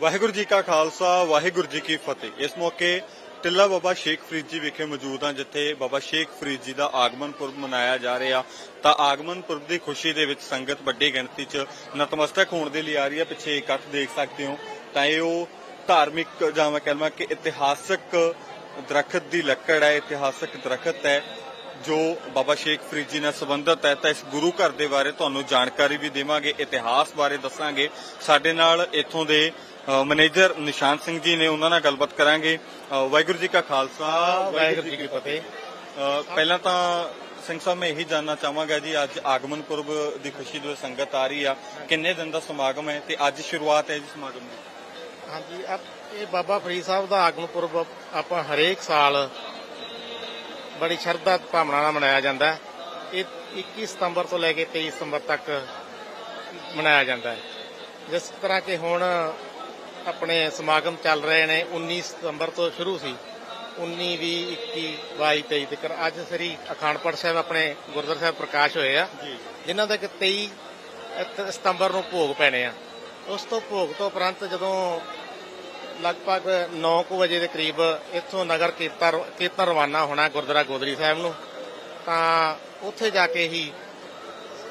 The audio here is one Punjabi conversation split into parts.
ਵਾਹਿਗੁਰੂ ਜੀ ਕਾ ਖਾਲਸਾ, ਵਾਹਿਗੁਰੂ ਜੀ ਕੀ ਫਤਿਹ। ਇਸ ਮੌਕੇ ਟਿੱਲਾ ਬਾਬਾ ਸ਼ੇਖ ਫਰੀਦ ਜੀ ਵਿਖੇ ਮੌਜੂਦ ਹਾਂ, ਜਿੱਥੇ ਬਾਬਾ ਸ਼ੇਖ ਫਰੀਦ ਜੀ ਦਾ ਆਗਮਨ ਪੁਰਬ ਮਨਾਇਆ ਜਾ ਰਿਹਾ। ਤਾਂ ਆਗਮਨ ਪੁਰਬ ਦੀ ਖੁਸ਼ੀ ਦੇ ਵਿੱਚ ਸੰਗਤ ਵੱਡੀ ਗਿਣਤੀ 'ਚ ਨਤਮਸਤਕ ਹੋਣ ਦੇ ਲਈ ਆ ਰਹੀ ਹੈ। ਪਿੱਛੇ ਇਕੱਠ ਦੇਖ ਸਕਦੇ ਹੋ। ਤਾਂ ਇਹ ਉਹ ਧਾਰਮਿਕ ਜਾਂ ਮੈਂ ਕਹਾਂ ਕਿ ਇਤਿਹਾਸਕ ਦਰਖਤ ਦੀ ਲੱਕੜ ਹੈ, ਇਤਿਹਾਸਕ ਦਰਖਤ ਹੈ। ਜੋ ਬਾਬਾ ਸ਼ੇਖ ਫਰੀਦ ਜੀ ਨਾਲ ਸੰਬੰਧਿਤ ਹੈ ਤਾਂ ਇਸ ਗੁਰੂ ਘਰ ਦੇ ਬਾਰੇ ਤੁਹਾਨੂੰ ਜਾਣਕਾਰੀ ਵੀ ਦੇਵਾਂਗੇ ਇਤਿਹਾਸ ਬਾਰੇ ਦੱਸਾਂਗੇ। ਸਾਡੇ ਨਾਲ ਇੱਥੋਂ ਦੇ ਮੈਨੇਜਰ ਨਿਸ਼ਾਨ ਸਿੰਘ ਜੀ ਨੇ ਉਹਨਾਂ ਨਾਲ ਗੱਲਬਾਤ ਕਰਾਂਗੇ। ਵਾਹਿਗੁਰੂ ਜੀ ਕਾ ਖਾਲਸਾ ਵਾਹਿਗੁਰੂ ਜੀ ਕੀ ਫਤਿਹ। ਪਹਿਲਾਂ ਤਾਂ ਸਿੰਘ ਸਾਹਿਬ ਮੈਂ ਇਹੀ ਜਾਨਣਾ ਚਾਹਾਂਗਾ ਜੀ ਅੱਜ ਆਗਮਨ ਪੁਰਬ ਦੀ ਖੁਸ਼ੀ ਦੇ ਸੰਗਤ ਆ ਰਹੀ ਆ। ਕਿੰਨੇ ਦਿਨ ਦਾ ਸਮਾਗਮ ਹੈ ਤੇ ਅੱਜ ਸ਼ੁਰੂਆਤ ਹੈ ਜੀ ਸਮਾਗਮ ਦੀ? ਹਾਂਜੀ ਇਹ ਬਾਬਾ ਫਰੀਦ ਸਾਹਿਬ ਦਾ ਆਗਮਨ ਪੁਰਬ ਆਪਾਂ ਹਰੇਕ ਸਾਲ ਬੜੀ ਸ਼ਰਧਾ ਭਾਵਨਾ ਨਾਲ ਮਨਾਇਆ ਜਾਂਦਾ ਹੈ। ਇਹ 21 ਸਤੰਬਰ ਤੋਂ ਲੈ ਕੇ 23 ਸਤੰਬਰ ਤੱਕ ਮਨਾਇਆ ਜਾਂਦਾ ਹੈ। ਜਿਸ ਤਰ੍ਹਾਂ ਕਿ ਹੁਣ ਆਪਣੇ ਸਮਾਗਮ ਚੱਲ ਰਹੇ ਨੇ 19 ਸਤੰਬਰ ਤੋਂ ਸ਼ੁਰੂ ਸੀ। 19 20 21 22 23 ਤੱਕ ਅੱਜ ਸ੍ਰੀ ਅਖੰਡ ਪਾਠ ਸਾਹਿਬ ਆਪਣੇ ਗੁਰਦੁਆਰਾ ਸਾਹਿਬ ਪ੍ਰਕਾਸ਼ ਹੋਏ ਆ। ਜਿਨ੍ਹਾਂ ਦਾ ਕਿ 23 ਅਤ- ਸਤੰਬਰ ਨੂੰ ਭੋਗ ਪੈਣੇ ਆ। ਉਸ ਤੋਂ ਭੋਗ ਤੋਂ ਉਪਰੰਤ ਜਦੋਂ ਲਗਭਗ 9:00 ਵਜੇ ਦੇ ਕਰੀਬ ਇੱਥੋਂ ਨਗਰ ਕੀਰਤਨ ਕੀਰਤਨ ਰਵਾਨਾ ਹੋਣਾ ਗੁਰਦੁਆਰਾ ਗੋਦੜੀ ਸਾਹਿਬ ਨੂੰ। ਤਾਂ ਉੱਥੇ ਜਾ ਕੇ ਹੀ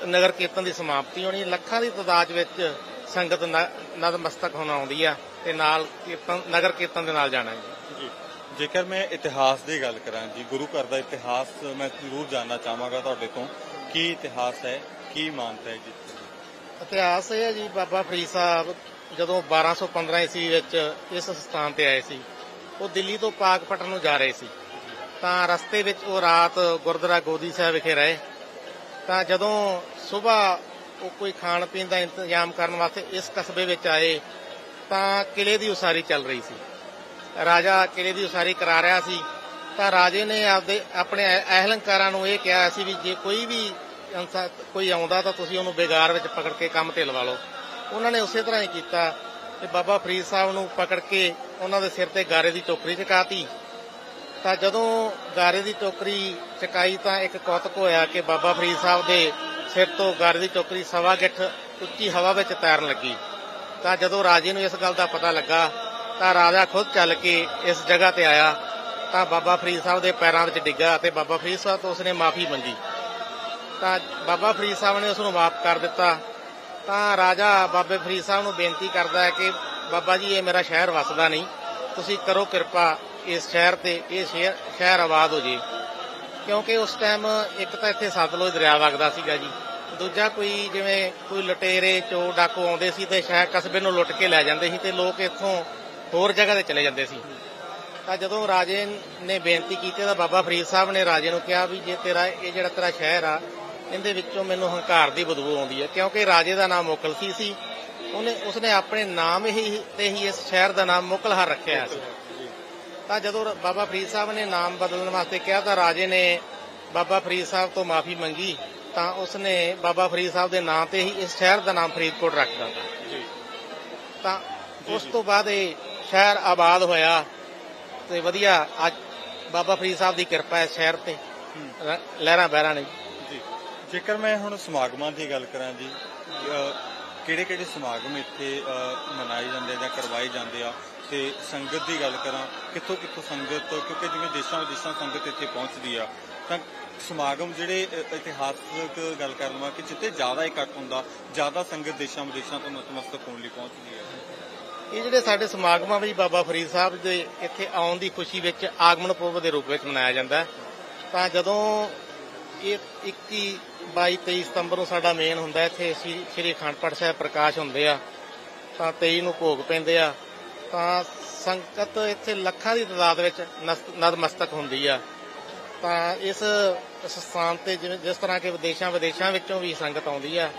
ਨਗਰ ਕੀਰਤਨ ਦੀ ਸਮਾਪਤੀ ਹੋਣੀ। ਲੱਖਾਂ ਦੀ ਤਾਦਾਦ ਵਿੱਚ ਸੰਗਤ ਨ- ਨਤਮਸਤਕ ਹੋਣ ਆਉਂਦੀ ਆ ਤੇ ਨਾਲ ਕੀਰਤਨ ਨਗਰ ਕੀਰਤਨ ਦੇ ਨਾਲ ਜਾਣਾ ਜੀ ਜੀ। ਜੇਕਰ ਮੈਂ ਇਤਿਹਾਸ ਦੀ ਗੱਲ ਕਰਾਂ ਜੀ ਗੁਰੂ ਘਰ ਦਾ ਇਤਿਹਾਸ ਮੈਂ ਜ਼ਰੂਰ ਜਾਨਣਾ ਚਾਹਾਂਗਾ ਤੁਹਾਡੇ ਤੋਂ। ਕੀ ਇਤਿਹਾਸ ਹੈ? ਕੀ ਮਾਨਤਾ ਹੈ ਜੀ? ਇਤਿਹਾਸ ਇਹ ਹੈ ਜੀ ਬਾਬਾ ਫਰੀਦ ਸਾਹਿਬ ਜਦੋਂ 1215 ਈਸਵੀ ਵਿੱਚ ਇਸ ਸਥਾਨ ਤੇ ਆਏ ਸੀ, ਉਹ ਦਿੱਲੀ ਤੋਂ ਪਾਕਪਟਨ ਨੂੰ ਜਾ ਰਹੇ ਸੀ। ਤਾਂ ਰਸਤੇ ਵਿੱਚ ਉਹ ਰਾਤ ਗੁਰਦੁਆਰਾ ਗੋਦੀ ਸਾਹਿਬ ਵਿਖੇ ਰਹੇ। ਤਾਂ ਜਦੋਂ ਸਵੇਰ ਉਹ ਕੋਈ ਖਾਣ ਪੀਣ ਦਾ ਇੰਤਜ਼ਾਮ ਕਰਨ ਵਾਸਤੇ ਇਸ ਕਸਬੇ ਵਿੱਚ ਆਏ, ਤਾਂ ਕਿਲੇ ਦੀ ਉਸਾਰੀ ਚੱਲ ਰਹੀ ਸੀ। ਰਾਜਾ ਕਿਲੇ ਦੀ ਉਸਾਰੀ ਕਰਾ ਰਿਹਾ ਸੀ। ਤਾਂ ਰਾਜੇ ਨੇ ਆਪਦੇ, ਆਪਣੇ ਅਹਿਲੰਕਾਰਾਂ ਨੂੰ ਇਹ ਕਿਹਾ ਸੀ ਵੀ ਜੇ ਕੋਈ ਵੀ ਕੋਈ ਆਉਂਦਾ ਤਾਂ ਤੁਸੀਂ ਉਹਨੂੰ ਬੇਗਾਰ ਵਿੱਚ ਪਕੜ ਕੇ ਕੰਮ ਤੇ ਲਵਾ ਲਓ। ਉਹਨਾਂ ਨੇ ਉਸੇ ਤਰ੍ਹਾਂ ਹੀ ਕੀਤਾ ਤੇ ਬਾਬਾ ਫਰੀਦ ਸਾਹਿਬ ਨੂੰ ਪਕੜ ਕੇ ਉਹਨਾਂ ਦੇ ਸਿਰ ਤੇ ਗਾਰੇ ਦੀ ਟੋਕਰੀ ਚਕਾਤੀ। ਤਾਂ ਜਦੋਂ ਗਾਰੇ ਦੀ ਟੋਕਰੀ ਚਕਾਈ ਤਾਂ ਇੱਕ ਕੌਤਕ ਹੋਇਆ ਕਿ ਬਾਬਾ ਫਰੀਦ ਸਾਹਿਬ ਦੇ ਸਿਰ ਤੋਂ ਗਾਰੇ ਦੀ ਟੋਕਰੀ ਸਵਾ ਗਿੱਠ ਉੱਚੀ ਹਵਾ ਵਿੱਚ ਤੈਰਨ ਲੱਗੀ। ਤਾਂ ਜਦੋਂ ਰਾਜੇ ਨੂੰ ਇਸ ਗੱਲ ਦਾ ਪਤਾ ਲੱਗਾ, ਤਾਂ ਰਾਜਾ ਖੁਦ ਚੱਲ ਕੇ ਇਸ ਜਗ੍ਹਾ ਤੇ ਆਇਆ। ਤਾਂ ਬਾਬਾ ਫਰੀਦ ਸਾਹਿਬ ਦੇ ਪੈਰਾਂ ਵਿੱਚ ਡਿੱਗਾ ਤੇ ਬਾਬਾ ਫਰੀਦ ਸਾਹਿਬ ਤੋਂ ਉਸਨੇ ਮਾਫੀ ਮੰਗੀ। ਤਾਂ ਬਾਬਾ ਫਰੀਦ ਸਾਹਿਬ ਨੇ ਉਸ ਨੂੰ ਮਾਫ ਕਰ ਦਿੱਤਾ। ਤਾਂ ਰਾਜਾ ਬਾਬੇ ਫਰੀਦ ਸਾਹਿਬ ਨੂੰ ਬੇਨਤੀ ਕਰਦਾ ਹੈ ਕਿ ਬਾਬਾ ਜੀ, ਇਹ ਮੇਰਾ ਸ਼ਹਿਰ ਵਸਦਾ ਨਹੀਂ। ਤੁਸੀਂ ਕਰੋ ਕਿਰਪਾ ਇਸ ਸ਼ਹਿਰ ਤੇ, ਇਹ ਸ਼ਹਿਰ ਆਬਾਦ ਹੋ ਜੇ। ਕਿਉਂਕਿ ਉਸ ਟਾਈਮ ਇੱਕ ਤਾਂ ਇੱਥੇ ਸਤਲੁਜ ਦਰਿਆ ਵਗਦਾ ਸੀਗਾ ਜੀ। ਦੂਜਾ ਕੋਈ ਜਿਵੇਂ ਕੋਈ ਲਟੇਰੇ, ਚੋਰ, ਡਾਕੂ ਆਉਂਦੇ ਸੀ ਤੇ ਸ਼ਹਿਰ ਕਸਬੇ ਨੂੰ ਲੁੱਟ ਕੇ ਲੈ ਜਾਂਦੇ ਸੀ ਤੇ ਲੋਕ ਇੱਥੋਂ ਹੋਰ ਜਗ੍ਹਾ ਤੇ ਚਲੇ ਜਾਂਦੇ ਸੀ। ਤਾਂ ਜਦੋਂ ਰਾਜੇ ਨੇ ਬੇਨਤੀ ਕੀਤੀ ਤਾਂ ਬਾਬਾ ਫਰੀਦ ਸਾਹਿਬ ਨੇ ਰਾਜੇ ਨੂੰ ਕਿਹਾ ਵੀ ਜੇ ਤੇਰਾ, ਇਹ ਜਿਹੜਾ ਤੇਰਾ ਸ਼ਹਿਰ ਆ ਇਹਦੇ ਵਿੱਚੋਂ ਮੈਨੂੰ ਹੰਕਾਰ ਦੀ ਬਦਬੂ ਆਉਂਦੀ ਹੈ ਕਿਉਂਕਿ ਰਾਜੇ ਦਾ ਨਾਮ ਮੁਕਲਸੀ ਸੀ ਉਹਨੇ ਉਸਨੇ ਆਪਣੇ ਨਾਮ ਹੀ ਤੇ ਹੀ ਇਸ ਸ਼ਹਿਰ ਦਾ ਨਾਮ ਮੁਕਲਹਰ ਰੱਖਿਆ ਸੀ। ਤਾਂ ਜਦੋਂ ਬਾਬਾ ਫਰੀਦ ਸਾਹਿਬ ਨੇ ਨਾਮ ਬਦਲਣ ਵਾਸਤੇ ਕਿਹਾ ਤਾਂ ਰਾਜੇ ਨੇ ਬਾਬਾ ਫਰੀਦ ਸਾਹਿਬ ਤੋਂ ਮਾਫੀ ਮੰਗੀ ਤਾਂ ਉਸਨੇ ਬਾਬਾ ਫਰੀਦ ਸਾਹਿਬ ਦੇ ਨਾਂ ਤੇ ਹੀ ਇਸ ਸ਼ਹਿਰ ਦਾ ਨਾਮ ਫਰੀਦਕੋਟ ਰੱਖ ਦਿੱਤਾ। ਜੀ। ਤਾਂ ਉਸ ਤੋਂ ਬਾਅਦ ਇਹ ਸ਼ਹਿਰ ਆਬਾਦ ਹੋਇਆ ਤੇ ਵਧੀਆ ਅੱਜ ਬਾਬਾ ਫਰੀਦ ਸਾਹਿਬ ਦੀ ਕਿਰਪਾ ਹੈ ਸ਼ਹਿਰ ਤੇ ਲਹਿਰਾਂ ਬਹਿਰਾਂ ਨੇ ਜੇਕਰ ਮੈਂ ਹੁਣ ਸਮਾਗਮਾਂ ਦੀ ਗੱਲ ਕਰਾਂ ਜੀ ਕਿਹੜੇ ਕਿਹੜੇ ਸਮਾਗਮ ਇੱਥੇ ਮਨਾਏ ਜਾਂਦੇ ਜਾਂ ਕਰਵਾਏ ਜਾਂਦੇ ਆ ਤੇ ਸੰਗਤ ਦੀ ਗੱਲ ਕਰਾਂ, ਕਿੱਥੋਂ ਕਿੱਥੋਂ ਸੰਗਤ, ਕਿਉਂਕਿ ਜਿਵੇਂ ਦੇਸ਼ਾਂ ਵਿਦੇਸ਼ਾਂ ਸੰਗਤ ਇੱਥੇ ਪਹੁੰਚਦੀ ਆ, ਤਾਂ ਸਮਾਗਮ ਜਿਹੜੇ ਇਤਿਹਾਸਕ ਗੱਲ ਕਰ ਵਾ ਕਿ ਜਿੱਥੇ ਜ਼ਿਆਦਾ ਇਕੱਠ ਹੁੰਦਾ, ਜ਼ਿਆਦਾ ਸੰਗਤ ਦੇਸ਼ਾਂ ਵਿਦੇਸ਼ਾਂ ਤੋਂ ਨਤਮਸਤਕ ਹੋਣ ਲਈ ਪਹੁੰਚਦੀ ਹੈ ਇਹ ਜਿਹੜੇ ਸਾਡੇ ਸਮਾਗਮਾਂ ਵਿੱਚ ਬਾਬਾ ਫਰੀਦ ਸਾਹਿਬ ਦੇ ਇੱਥੇ ਆਉਣ ਦੀ ਖੁਸ਼ੀ ਵਿੱਚ ਆਗਮਨ ਪੁਰਬ ਦੇ ਰੂਪ ਵਿੱਚ ਮਨਾਇਆ ਜਾਂਦਾ ਤਾਂ ਜਦੋਂ ਇਹ 21 22 23 ਸਤੰਬਰ ਨੂੰ ਸਾਡਾ ਮੇਨ ਹੁੰਦਾ ਇੱਥੇ। ਸ੍ਰੀ ਸ੍ਰੀ ਅਖੰਡ ਪਾਠ ਸਾਹਿਬ ਪ੍ਰਕਾਸ਼ ਹੁੰਦੇ ਆ, ਤਾਂ 23 ਨੂੰ ਭੋਗ ਪੈਂਦੇ ਆ। ਤਾਂ ਸੰਗਤ ਇੱਥੇ ਲੱਖਾਂ ਦੀ ਤਾਦਾਦ ਵਿੱਚ ਨਸ- ਨਤਮਸਤਕ ਹੁੰਦੀ ਆ। ਤਾਂ ਇਸ ਸਥਾਨ ਤੇ ਜਿਸ ਤਰ੍ਹਾਂ ਕਿ ਵਿਦੇਸ਼ਾਂ ਵਿਦੇਸ਼ਾਂ ਵਿੱਚੋਂ ਵੀ ਸੰਗਤ ਆਉਂਦੀ ਆ,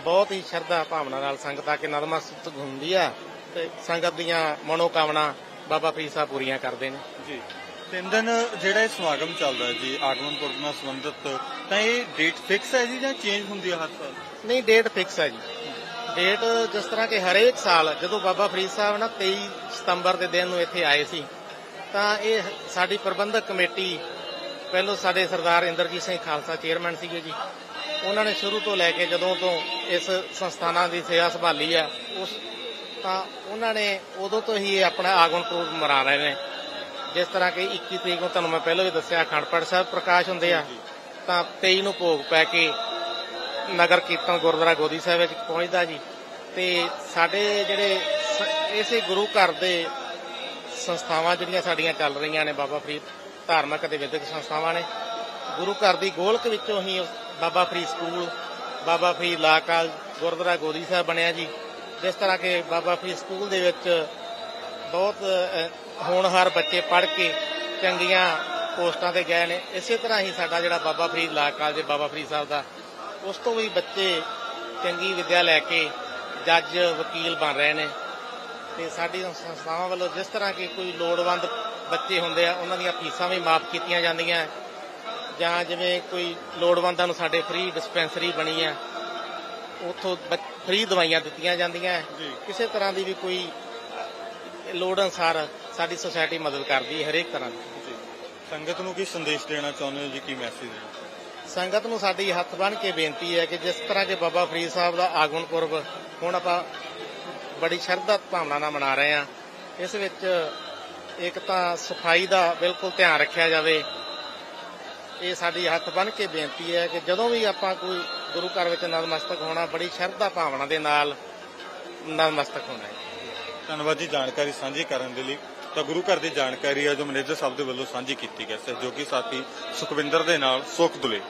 ਬਹੁਤ ਹੀ ਸ਼ਰਧਾ ਭਾਵਨਾ ਨਾਲ ਸੰਗਤ ਆ ਕੇ ਨਤਮਸਤਕ ਹੁੰਦੀ ਆ ਤੇ ਸੰਗਤ ਦੀਆਂ ਮਨੋਕਾਮਨਾ ਬਾਬਾ ਫਰੀਦ ਸਾਹਿਬ ਪੂਰੀਆਂ ਕਰਦੇ ਨੇ। ਜੀ। ਤਿੰਨ ਦਿਨ ਜਿਹੜਾ ਇਹ ਸਮਾਗਮ ਚੱਲਦਾ ਹੈ ਜੀ, ਆਗਮਨ ਪੁਰਬ ਨਾਲ ਸੰਬੰਧਿਤ, ਤਾਂ ਇਹ ਡੇਟ ਫਿਕਸ ਹੈ ਜੀ ਜਾਂ ਚੇਂਜ ਹੁੰਦੀ ਹੈ ਹਰ ਸਾਲ? ਨਹੀਂ ਡੇਟ ਫਿਕਸ ਹੈ ਜੀ। ਡੇਟ ਜਿਸ ਤਰ੍ਹਾਂ ਕਿ ਹਰੇਕ ਸਾਲ, ਜਦੋਂ ਬਾਬਾ ਫਰੀਦ ਸਾਹਿਬ ਨਾ 23 ਸਤੰਬਰ ਦੇ ਦਿਨ ਨੂੰ ਇੱਥੇ ਆਏ ਸੀ, ਤਾਂ ਇਹ ਸਾਡੀ ਪ੍ਰਬੰਧਕ ਕਮੇਟੀ, ਪਹਿਲੋਂ ਸਾਡੇ ਸਰਦਾਰ ਇੰਦਰਜੀਤ ਸਿੰਘ ਖਾਲਸਾ ਚੇਅਰਮੈਨ ਸੀਗੇ ਜੀ, ਉਹਨਾਂ ਨੇ ਸ਼ੁਰੂ ਤੋਂ ਲੈ ਕੇ ਜਦੋਂ ਤੋਂ ਇਸ ਸੰਸਥਾਨਾਂ ਦੀ ਸੇਵਾ ਸੰਭਾਲੀ ਆ ਉਸ ਤਾਂ ਉਹਨਾਂ ਨੇ ਉਦੋਂ ਤੋਂ ਹੀ ਇਹ ਆਪਣਾ ਆਗਮਨ ਪੁਰਬ ਮਨਾ ਰਹੇ ਨੇ। ਜਿਸ ਤਰ੍ਹਾਂ ਕਿ 21 ਤਰੀਕ ਨੂੰ ਤੁਹਾਨੂੰ ਮੈਂ ਪਹਿਲਾਂ ਵੀ ਦੱਸਿਆ ਅਖੰਡ ਪਾਠ ਸਾਹਿਬ ਪ੍ਰਕਾਸ਼ ਹੁੰਦੇ ਆ ਤਾਂ 23 ਨੂੰ ਭੋਗ ਪੈ ਕੇ ਨਗਰ ਕੀਰਤਨ ਗੁਰਦੁਆਰਾ ਗੋਦੀ ਸਾਹਿਬ ਵਿੱਚ ਪਹੁੰਚਦਾ ਜੀ। ਤੇ ਸਾਡੇ ਜਿਹੜੇ ਇਸੇ ਗੁਰੂ ਘਰ ਦੇ ਸੰਸਥਾਵਾਂ ਜਿਹੜੀਆਂ ਸਾਡੀਆਂ ਚੱਲ ਰਹੀਆਂ ਨੇ ਬਾਬਾ ਫਰੀਦ ਧਾਰਮਿਕ ਅਤੇ ਵਿਦਿਅਕ ਸੰਸਥਾਵਾਂ ਨੇ ਗੁਰੂ ਘਰ ਦੀ ਗੋਲਕ ਵਿੱਚੋਂ ਹੀ Baba Farid school Baba Farid law college gurdwara ਗੋਦੀ ਸਾਹਿਬ ਬਣਿਆ ਜੀ। ਜਿਸ ਤਰ੍ਹਾਂ ਕਿ ਬਾਬਾ ਫਰੀਦ ਸਕੂਲ ਦੇ ਵਿੱਚ ਬਹੁਤ ਹੋਣਹਾਰ ਬੱਚੇ ਪੜ੍ਹ ਕੇ ਚੰਗੀਆਂ ਪੋਸਟਾਂ ਤੇ ਗਏ ਨੇ। ਇਸੇ ਤਰ੍ਹਾਂ ਹੀ ਸਾਡਾ ਜਿਹੜਾ ਬਾਬਾ ਫਰੀਦ ਲਾ ਕਾਲਜ ਬਾਬਾ ਫਰੀਦ ਸਾਹਿਬ ਦਾ ਉਸ ਤੋਂ ਵੀ ਬੱਚੇ ਚੰਗੀ ਵਿੱਦਿਆ ਲੈ ਕੇ ਜੱਜ ਵਕੀਲ ਬਣ ਰਹੇ ਨੇ। ਤੇ ਸਾਡੀ ਸੰਸਥਾਵਾਂ ਵੱਲੋਂ ਜਿਸ ਤਰ੍ਹਾਂ ਕਿ ਕੋਈ ਲੋੜਵੰਦ ਬੱਚੇ ਹੁੰਦੇ ਆ ਉਹਨਾਂ ਦੀਆਂ ਫੀਸਾਂ ਵੀ ਮਾਫ ਕੀਤੀਆਂ ਜਾਂਦੀਆਂ। ਜਾਂ ਜਿਵੇਂ ਕੋਈ ਲੋੜਵੰਦਾਂ ਨੂੰ ਸਾਡੇ ਫ੍ਰੀ ਡਿਸਪੈਂਸਰੀ ਬਣੀ ਆ ਉਥੋਂ ਫ੍ਰੀ ਦਵਾਈਆਂ ਦਿੱਤੀਆਂ ਜਾਂਦੀਆਂ। ਕਿਸੇ ਤਰ੍ਹਾਂ ਦੀ ਵੀ ਕੋਈ ਲੋੜ ਅਨਸਾਰ ਸਾਡੀ ਸੁਸਾਇਟੀ ਮਦਦ ਕਰਦੀ ਹੈ ਹਰੇਕ ਤਰ੍ਹਾਂ ਦੀ। ਸੰਗਤ ਨੂੰ ਕੀ ਸੰਦੇਸ਼ ਦੇਣਾ ਚਾਹੁੰਦੇ ਹੋ ਜੀ? ਕੀ ਮੈਸੇਜ ਹੈ? ਸੰਗਤ ਨੂੰ ਸਾਡੀ ਹੱਥ ਬੰਨ੍ਹ ਕੇ ਬੇਨਤੀ ਹੈ ਕਿ ਜਿਸ ਤਰ੍ਹਾਂ ਕਿ ਬਾਬਾ ਫਰੀਦ ਸਾਹਿਬ ਦਾ ਆਗਮਨ ਪੁਰਬ ਹੁਣ ਆਪਾਂ ਬੜੀ ਸ਼ਰਧਾ ਭਾਵਨਾ ਨਾਲ ਮਨਾ ਰਹੇ ਹਾਂ ਇਸ ਵਿੱਚ ਇੱਕ ਤਾਂ ਸਫ਼ਾਈ ਦਾ ਬਿਲਕੁਲ ਧਿਆਨ ਰੱਖਿਆ ਜਾਵੇ। ਇਹ ਸਾਡੀ ਹੱਥ ਬੰਨ੍ਹ ਕੇ ਬੇਨਤੀ ਹੈ ਕਿ ਜਦੋਂ ਵੀ ਆਪਾਂ ਕੋਈ ਗੁਰੂ ਘਰ ਵਿੱਚ ਨਤਮਸਤਕ ਹੋਣਾ ਬੜੀ ਸ਼ਰਧਾ ਭਾਵਨਾ ਦੇ ਨਾਲ ਨਤਮਸਤਕ ਹੋਣਾ ਹੈ। ਧੰਨਵਾਦ ਜੀ ਜਾਣਕਾਰੀ ਸਾਂਝੀ ਕਰਨ ਦੇ ਲਈ। ਤਾਂ ਗੁਰੂ ਘਰ ਦੀ ਜਾਣਕਾਰੀ ਹੈ ਜੋ ਮੈਨੇਜਰ ਸਾਹਿਬ ਦੇ ਵੱਲੋਂ ਸਾਂਝੀ ਕੀਤੀ ਗਈ ਸਹਿਯੋਗੀ ਸਾਥੀ ਸੁਖਵਿੰਦਰ ਦੇ ਨਾਲ ਸੁਖ ਦੁਲੇ।